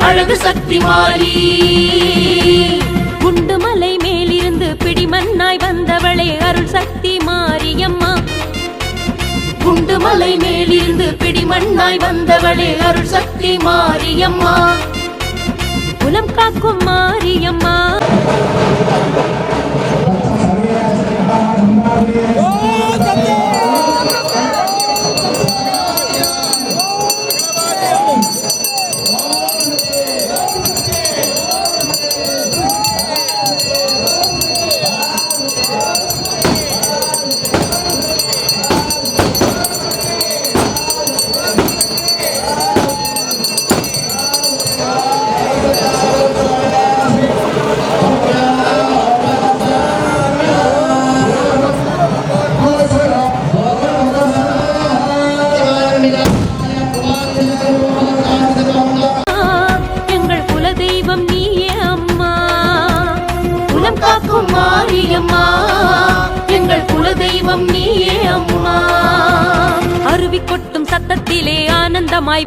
அழகு சக்தி மாறி. குண்டுமலை மேலிருந்து பிடிமண்ணாய் வந்தவளே அருள் சக்தி மாரியம்மா. குண்டுமலை மேலிருந்து பிடிமண்ணாய் வந்தவளே அருள் சக்தி மாரியம்மா. குலம் காக்கும் மாரியம்மா. அம்மா எங்கள் குலதெய்வம் நீயே அம்மா. அருவி கொட்டும் சத்தத்திலே ஆனந்தமாய்